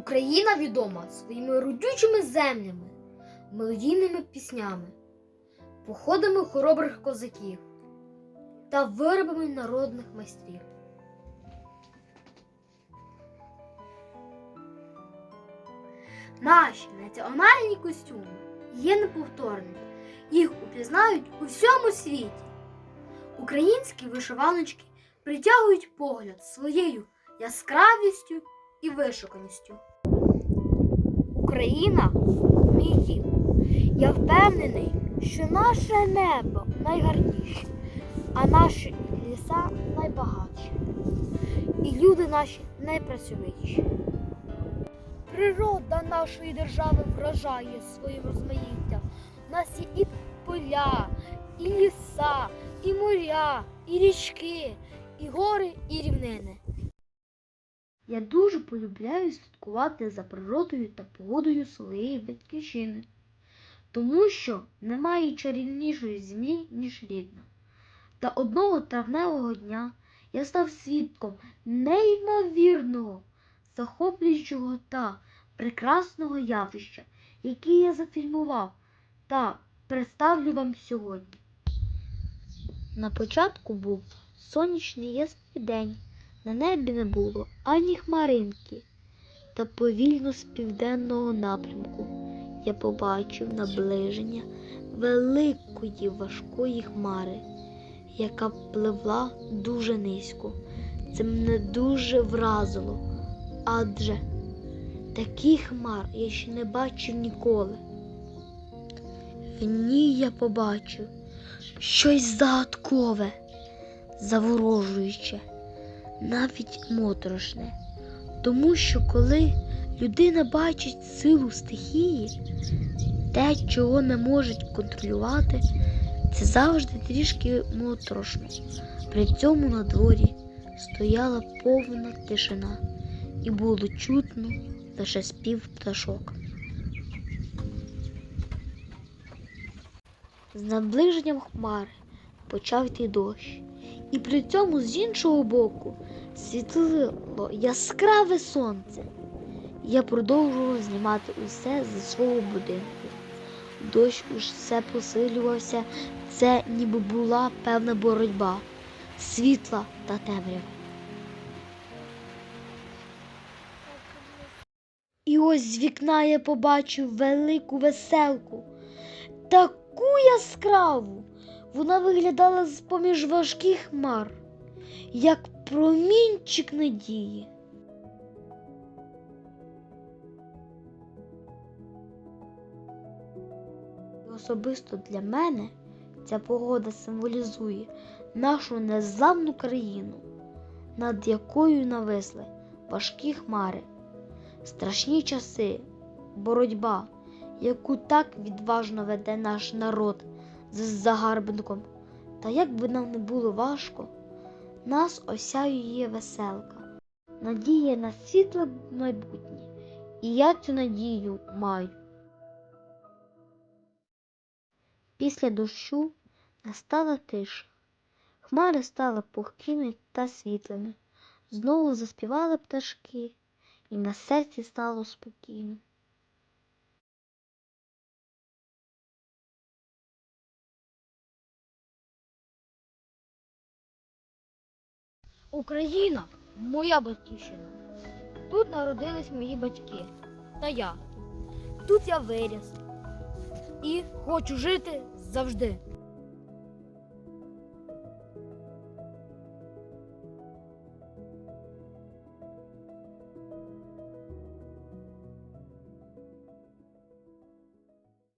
Україна відома своїми родючими землями, мелодійними піснями, походами хоробрих козаків та виробами народних майстрів. Наші національні костюми є неповторними. Їх упізнають у всьому світі. Українські вишиваночки притягують погляд своєю яскравістю і вишуканістю. Україна мій дім. Я впевнений, що наше небо найгарніше, а наші ліса найбагатші, і люди наші найпрацьовитіші. Природа нашої держави вражає своїм розмаїттям. У нас є і поля, і ліса, і моря, і річки, і гори, і рівнини. Я дуже полюбляю слідкувати за природою та погодою своєї батьківщини, тому що немає чарівнішої землі, ніж рідна. Та одного травневого дня я став свідком неймовірного, захоплюючого та прекрасного явища, яке я зафільмував та представлю вам сьогодні. На початку був сонячний ясний день. На небі не було ані хмаринки, та повільно з південного напрямку я побачив наближення великої важкої хмари, яка пливла дуже низько. Це мене дуже вразило, адже таких хмар я ще не бачив ніколи. В ній я побачив щось загадкове, заворожуюче навіть моторошне. Тому що коли людина бачить силу стихії, те, чого не можуть контролювати, це завжди трішки моторошно. При цьому на дворі стояла повна тишина, і було чутно лише спів пташок. З наближенням хмари почав йти дощ, і при цьому з іншого боку світлило яскраве сонце. Я продовжував знімати усе зі свого будинку. Дощ усе посилювався, це ніби була певна боротьба світла та темряви. І ось з вікна я побачив велику веселку, таку яскраву. Вона виглядала з поміж важких хмар, як промінчик надії. Особисто для мене ця погода символізує нашу незламну країну, над якою нависли важкі хмари, страшні часи, боротьба, яку так відважно веде наш народ з загарбником. Та як би нам не було важко, нас осяює веселка, надія на світле майбутнє, і я цю надію маю. Після дощу настала тиша. Хмари стали пухкими та світлими. Знову заспівали пташки, і на серці стало спокійно. Україна моя батьківщина. Тут народились мої батьки та я. Тут я виріс і хочу жити завжди.